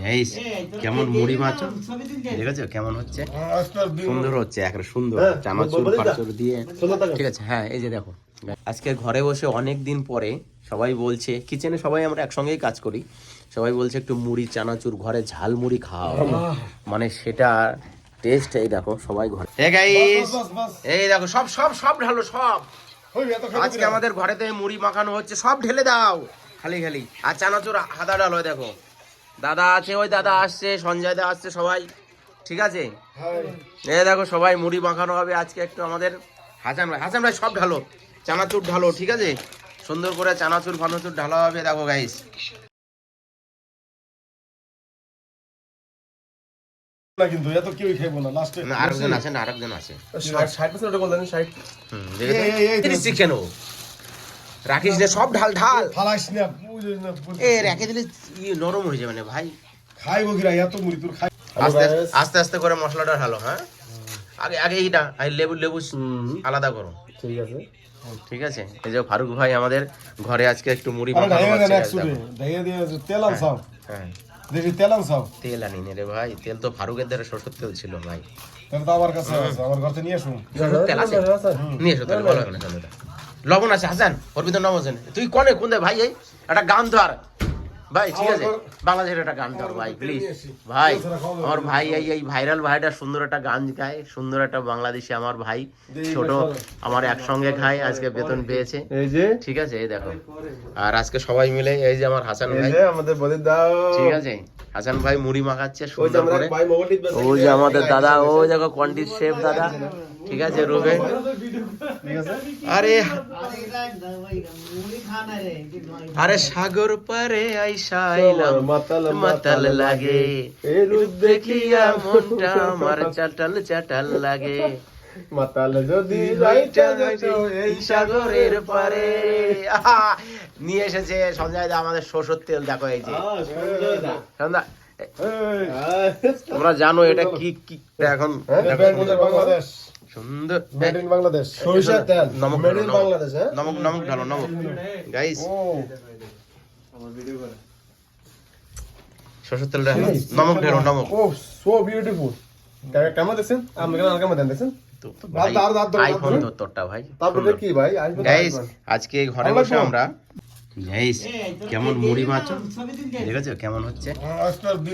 Guys কেমন মুড়ি মাছ দেখেছ কেমন হচ্ছে? সুন্দর হচ্ছে একটা সুন্দর। চানাচুর ফানাচুর দিয়ে। ঠিক আছে হ্যাঁ এই যে দেখো। আজকে ঘরে বসে অনেক দিন পরে সবাই বলছে কিচেনে সবাই আমরা একসঙ্গেই কাজ করি। সবাই বলছে একটু মুড়ি চানাচুর ঘরে ঝাল মুড়ি খাওয়া মানে সেটা টেস্ট এই দেখো সবাই ঘরে। এই দেখো সব সব সব ঢালো সব। আজকে আমাদের ঘরেতে মুড়ি মাখানো হচ্ছে সব ঢেলে দাও। খালি খালি। আর চানাচুর হাদা ডাল হয় দেখো। দাদা আছে ওই দাদা আসছে সঞ্জয় দা আসছে সবাই। ঠিক আছে? দেখো সবাই মুড়ি মাখানো হবে আজকে একটু আমাদের। হাসান ভাই হাসান ভাই সব ঢালো। চানাচুর ঢালো ঠিক আছে? সুন্দর করে চানাচুর ফানাচুর ঢালা হবে দেখো গাইস না কিন্তু এত কেউই খাইবো না লাস্টে আরেকজন আছে না আরেকজন আছে। ষাট পার্সেন্ট বললেন ষাট। হুম, রাখিস সব ঢাল ঢাল। না। বুঝিস না এ রেখে দিলে নরম হয়ে যাবে না ভাই। খাইবো কিরা এত মুড়ি তোর খাই আস্তে আস্তে আস্তে করে মশলাটা ঢালো হ্যাঁ? আগে আগে এইটা এই লেবু লেবু আলাদা করো। ঠিক আছে। ঠিক আছে? এই যে ফারুক ভাই আমাদের ঘরে আজকে একটু মুড়ি দেখো। ঢাইয়া দিয়ে তেল আনসাও হ্যাঁ দেখি তেল আনসাও তেল আনি রে ভাই তেল তো ফারুকের দ্বারা সরষের তেল ছিল ভাই। তাহলে তো আমার কাছে আছে আমার ঘর নিয়ে আসুন। তেল আছে? নিয়ে এসো তাহলে ভালো হবে না তাহলে। লবণ আছে হাসান ওর ভিতর আছে তুই কনে কোন ভাই এই? একটা গান ধর। ভাই ঠিক আছে? বাংলাদেশের একটা গান ধর ভাই প্লিজ ভাই আমার ভাই এই এই ভাইরাল ভাইটা সুন্দর একটা গান গায় সুন্দর একটা বাংলাদেশি আমার ভাই ছোট আমার একসঙ্গে খায় আজকে বেতন পেয়েছে। এই যে? ঠিক আছে এই দেখো। আর আজকে সবাই মিলে এই যে আমার হাসান ভাই। আমাদের বদির দাও। ঠিক আছে? হাসান ভাই মুড়ি মাখাচ্ছে সুন্দর করে। ওই যে আমাদের দাদা ওই দেখো কন্ডিস শেফ দাদা। ঠিক আছে রুবেন ঠিক আছে? আরে আরে সাগর পারে আইসাইলাম মাতাল মাতাল লাগে। রূপ দেখিয়া মনটা আমার চাটাল চাটাল লাগে। মাতাল যদি এই সাগরের পারে। নিয়ে এসেছে সঞ্জয় দা আমাদের সরষের তেল দেখো এই যে। সন্ধ্যা তোমরা জানো এটা কি কি এখন বাংলাদেশ। সুন্দর। মেড ইন বাংলাদেশ সরিষার তেল। নমক মেড ইন বাংলাদেশ হ্যাঁ? নমক নমক ঢালো নমক। গাইস ও। সরষের তেল ঢালো নমক ঢালো নমক। ও সো বিউটিফুল কেমন দেখছেন? আপনি কেন কেমন দেখছেন? তো তো দাঁত, ভাই, দাঁত, দাঁত ধরো, দাঁত আইফোন ধরো। ভাই তারপরে কি ভাই? গাইস আজকে ঘরে বসে আমরা গাইস কেমন মুড়ি মাছ? দেখেছ? কেমন হচ্ছে?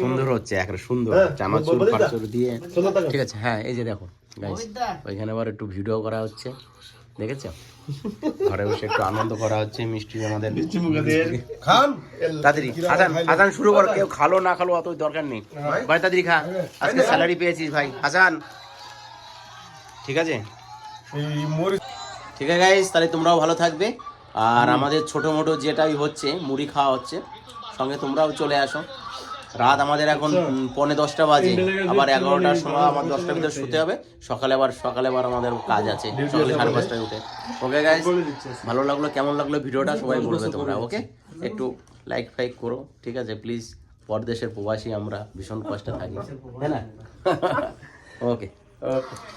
সুন্দর হচ্ছে একটা সুন্দর হ্যাঁ, চানাচুর দিয়ে। ঠিক আছে হ্যাঁ এই যে দেখো। ওইখানে আবার একটু ভিডিও করা হচ্ছে। দেখেছ? ঘরে বসে একটু আনন্দ করা হচ্ছে মিষ্টি আমাদের। খান। তাড়াতাড়ি হাসান হাসান শুরু কর কেউ খালো না খালো অত দরকার নেই। ভাই। তাড়াতাড়ি খা। আজকে স্যালারি পেয়েছিস ভাই। হাসান ঠিক আছে? ঠিক আছে গাইস তাহলে তোমরাও ভালো থাকবে। আর আমাদের ছোট মোটো যেটাই হচ্ছে মুড়ি খাওয়া হচ্ছে সঙ্গে তোমরাও চলে আসো। রাত আমাদের এখন উম, পৌনে দশটা বাজে। আবার এগারোটার সময় আমার দশটার ভিতরে শুতে হবে। সকালে আবার সকালে আবার আমাদের কাজ আছে। সকালে সাড়ে পাঁচটায় উঠে। ওকে গাইস ভালো লাগল কেমন লাগল ভিডিওটা? সবাই বলবে তোমরা ওকে একটু লাইক ফাইক করো ঠিক আছে? প্লিজ পরদেশের প্রবাসী আমরা ভীষণ কষ্টে থাকি। তাই না? ওকে Okay.